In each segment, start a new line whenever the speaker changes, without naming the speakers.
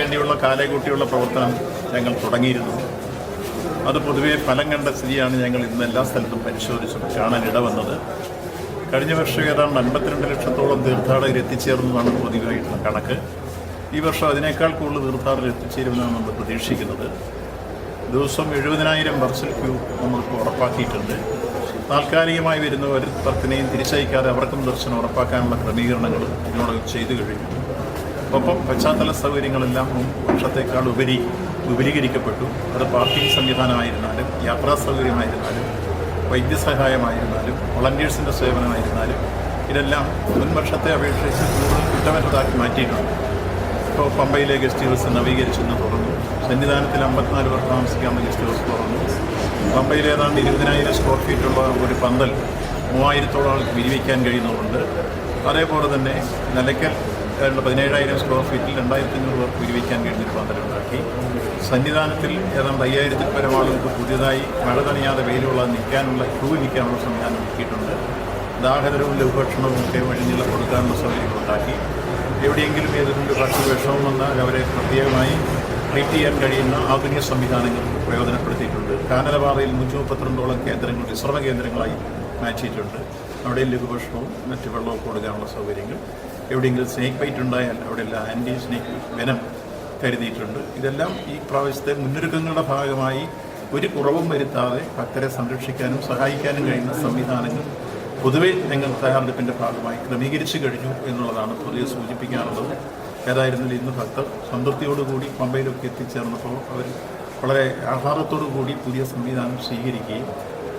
വേണ്ടിയുള്ള കാലേകൂട്ടിയുള്ള പ്രവർത്തനം ഞങ്ങൾ തുടങ്ങിയിരുന്നു. അത് പൊതുവെ ഫലം കണ്ട സ്ഥിതിയാണ് ഞങ്ങൾ ഇന്ന് എല്ലാ സ്ഥലത്തും പരിശോധിച്ചത് കാണാൻ ഇടവന്നത്. കഴിഞ്ഞ വർഷം ഏതാണ്ട് അൻപത്തിരണ്ട് ലക്ഷത്തോളം തീർത്ഥാടകർ എത്തിച്ചേർന്നതാണ് പൊതുവായിട്ടുള്ള കണക്ക്. ഈ വർഷം അതിനേക്കാൾ കൂടുതൽ തീർത്ഥാടകർ എത്തിച്ചേരുമെന്നാണ് നമ്മൾ പ്രതീക്ഷിക്കുന്നത്. ദിവസം എഴുപതിനായിരം വർഷൽ ക്യൂ നമ്മൾക്ക് ഉറപ്പാക്കിയിട്ടുണ്ട്. താൽക്കാലികമായി വരുന്നവർ ഭക്തനെയും തിരിച്ചയക്കാതെ അവർക്കും ദർശനം ഉറപ്പാക്കാനുള്ള ക്രമീകരണങ്ങൾ ഇതിനോടകം ചെയ്തു കഴിഞ്ഞു. ഒപ്പം പശ്ചാത്തല സൗകര്യങ്ങളെല്ലാം വർഷത്തേക്കാൾ ഉപരി വിപുലീകരിക്കപ്പെട്ടു. അത് പാർക്കിംഗ് സംവിധാനമായിരുന്നാലും യാത്രാ സൗകര്യമായിരുന്നാലും വൈദ്യസഹായമായിരുന്നാലും വളണ്ടിയേഴ്സിന്റെ സേവനമായിരുന്നാലും ഇതെല്ലാം മുൻ വർഷത്തെ അപേക്ഷിച്ച് കൂടുതൽ കുറ്റമറ്റതാക്കി മാറ്റിയിട്ടുണ്ട്. ഇപ്പോൾ പമ്പയിലെ ഗസ്റ്റ് ഹൗസ് നവീകരിച്ചെന്ന് തുറന്നു സന്നിധാനത്തിൽ അമ്പത്തിനാല് പേർ താമസിക്കാവുന്ന ഗസ്റ്റ് ഹൗസ് തുറന്നു പമ്പയിൽ ഏതാണ്ട് ഇരുപതിനായിരം സ്ക്വയർ ഫീറ്റുള്ള ഒരു പന്തൽ മൂവായിരത്തോളം ആൾക്ക് വിരിവയ്ക്കാൻ കഴിയുന്നുണ്ട്. അതേപോലെ തന്നെ നിലയ്ക്കൽ ഏതാണ്ട് പതിനേഴായിരം സ്ക്വയർ ഫീറ്റിൽ രണ്ടായിരത്തി അഞ്ഞൂറ് പേർക്ക് വിരിവയ്ക്കാൻ കഴിയുന്നൊരു പന്തലുണ്ടാക്കി സന്നിധാനത്തിൽ ഏതാണ്ട് അയ്യായിരത്തിൽ പരം ആളുകൾക്ക് പുതിയതായി മഴ തണിയാതെ വെയിലുള്ള നിൽക്കാനുള്ള ക്യൂ നിൽക്കാനുള്ള സംവിധാനം ഒരുക്കിയിട്ടുണ്ട്. ദാഹതരവും ലഘുഭക്ഷണവും ഒക്കെ വഴിഞ്ഞില കൊടുക്കാനുള്ള സൗകര്യങ്ങളുണ്ടാക്കി എവിടെയെങ്കിലും ഏതെങ്കിലും ഭക്ഷണ വിഷമം വന്നാൽ അവരെ പ്രത്യേകമായി ട്രീറ്റ് ചെയ്യാൻ കഴിയുന്ന ആധുനിക സംവിധാനങ്ങൾ പ്രയോജനപ്പെടുത്തിയിട്ടുണ്ട്. കാനലപാറയിൽ നൂറ്റി മുപ്പത്തിരണ്ടോളം കേന്ദ്രങ്ങൾ വിശ്രമ കേന്ദ്രങ്ങളായി മാറ്റിയിട്ടുണ്ട്. അവിടെ ലഘുഭക്ഷണവും മറ്റ് വെള്ളവും കൊടുക്കാനുള്ള സൗകര്യങ്ങൾ. എവിടെയെങ്കിലും സ്നേക്ക് ബൈറ്റ് ഉണ്ടായാൽ അവിടെയെല്ലാം ആന്റി സ്നേക്ക് വെനം കരുതിയിട്ടുണ്ട്. ഇതെല്ലാം ഈ പ്രാവശ്യത്തെ മുന്നൊരുക്കങ്ങളുടെ ഭാഗമായി ഒരു കുറവും വരുത്താതെ ഭക്തരെ സംരക്ഷിക്കാനും സഹായിക്കാനും കഴിയുന്ന സംവിധാനങ്ങൾ പൊതുവെ ഞങ്ങൾ തയ്യാറെടുപ്പിന്റെ ഭാഗമായി ക്രമീകരിച്ചു കഴിഞ്ഞു എന്നുള്ളതാണ് പൊതുവെ സൂചിപ്പിക്കാനുള്ളത്. ഏതായിരുന്നാലും ഇന്ന് ഭക്തർ സംതൃപ്തിയോടുകൂടി പമ്പയിലൊക്കെ എത്തിച്ചേർന്നപ്പോൾ അവർ വളരെ ആഹ്ലാദത്തോടു കൂടി പുതിയ സംവിധാനം സ്വീകരിക്കുകയും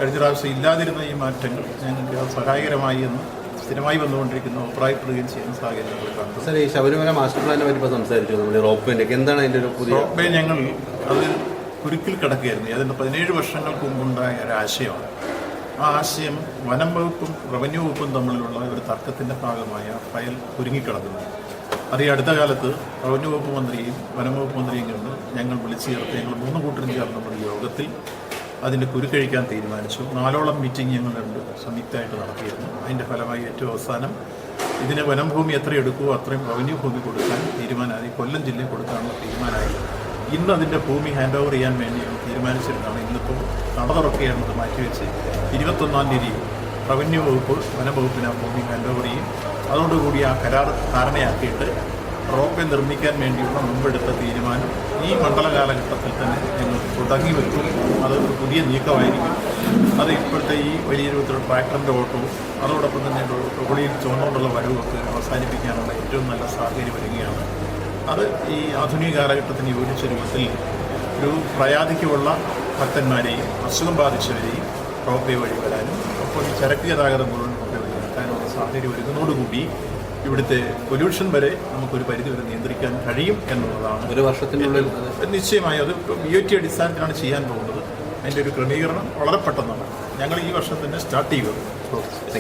കഴിഞ്ഞ പ്രാവശ്യം ഇല്ലാതിരുന്ന ഈ മാറ്റങ്ങൾ ഞങ്ങൾക്ക് അത് സഹായകരമായി എന്ന് സ്ഥിരമായി വന്നുകൊണ്ടിരിക്കുന്ന അഭിപ്രായപ്പെടുകയും ചെയ്യുന്ന സാഹചര്യങ്ങൾ
സാർ ഈ ശബരിമല മാസ്റ്റർ പ്ലാനെ പറ്റി ഇപ്പോൾ സംസാരിച്ചു. നമ്മൾ റോപ്പിന്റെ എന്താണ് അതിന്റെ ഒരു പുതിയ
റോപ്പേ ഞങ്ങൾ അത് കുരുക്കിൽ കിടക്കുകയായിരുന്നു. അതിന്റെ പതിനേഴ് വർഷങ്ങൾക്ക് മുമ്പുണ്ടായ ഒരു ആശയമാണ്. ആ ആശയം വനം വകുപ്പും റവന്യൂ വകുപ്പും തമ്മിലുള്ള ഒരു തർക്കത്തിന്റെ ഭാഗമായ ഫയൽ ഒരുങ്ങിക്കിടക്കുന്നു അത് ഈ അടുത്ത കാലത്ത് റവന്യൂ വകുപ്പ് മന്ത്രിയും വനം വകുപ്പ് മന്ത്രിയും കണ്ട് ഞങ്ങൾ വിളിച്ചു ചേർത്ത് ഞങ്ങൾ മൂന്ന് കൂട്ടരും ചേർന്ന ഒരു യോഗത്തിൽ അതിന്റെ കുരുക്കഴിക്കാൻ തീരുമാനിച്ചു. നാലോളം മീറ്റിംഗ് ഞങ്ങൾ രണ്ട് സംയുക്തമായിട്ട് നടത്തിയിരുന്നു. അതിന്റെ ഫലമായി ഏറ്റവും അവസാനം ഇതിന് വനംഭൂമി എത്ര എടുക്കുമോ അത്രയും റവന്യൂ ഭൂമി കൊടുക്കാൻ തീരുമാനമായി. കൊല്ലം ജില്ലയിൽ കൊടുക്കാനുള്ള തീരുമാനമായി. ഇന്ന് അതിന്റെ ഭൂമി ഹാൻഡ് ഓവർ ചെയ്യാൻ വേണ്ടി ഞങ്ങൾ തീരുമാനിച്ചിരുന്നതാണ്. ഇന്നിപ്പോൾ നട തുറക്കുകയാണ് അത് മാറ്റിവെച്ച് ഇരുപത്തൊന്നാം തീയതി റവന്യൂ വകുപ്പ് വനംവകുപ്പിന് ആ ഭൂമി ഹാൻഡ് ഓവർ ചെയ്യും. അതോടുകൂടി ആ കരാർ ധാരണയാക്കിയിട്ട് റോപ്പേ നിർമ്മിക്കാൻ വേണ്ടിയുള്ള മുമ്പെടുത്ത തീരുമാനം ഈ മണ്ഡല കാലഘട്ടത്തിൽ തന്നെ ഞങ്ങൾ തുടങ്ങി വെക്കും അത് പുതിയ നീക്കമായിരിക്കും. അത് ഇപ്പോഴത്തെ ഈ വലിയ രൂപത്തിലുള്ള ട്രാക്ടറിന്റെ ഓട്ടവും അതോടൊപ്പം തന്നെ ടൊളിയിൽ ചുവന്നുകൊണ്ടുള്ള വരവൊക്കെ അവസാനിപ്പിക്കാനുള്ള ഏറ്റവും നല്ല സാഹചര്യം വരികയാണ് അത് ഈ ആധുനിക കാലഘട്ടത്തിന് യോജിച്ച രൂപത്തിൽ ഒരു പ്രയാധിക്കുള്ള ഭക്തന്മാരെയും അസുഖം ബാധിച്ചവരെയും റോപ്പേ വഴി വരാനും ഒപ്പം ചരക്ക് ഗതാഗതം മുഴുവൻ റോപ്പേ വഴി നടത്താനുള്ള സാഹചര്യം ഒരുങ്ങുന്നതോടുകൂടി ഇവിടുത്തെ പൊല്യൂഷൻ വരെ നമുക്കൊരു പരിധിവരെ നിയന്ത്രിക്കാൻ കഴിയും എന്നുള്ളതാണ്
ഒരു വർഷത്തിനുള്ളിൽ
നിശ്ചയമായി അത് ബി ഒ ടി അടിസ്ഥാനത്തിലാണ് ചെയ്യാൻ പോകുന്നത്. അതിന്റെ ഒരു ക്രമീകരണം വളരെ പെട്ടെന്നാണ്. ഞങ്ങൾ ഈ വർഷം തന്നെ സ്റ്റാർട്ട് ചെയ്യുക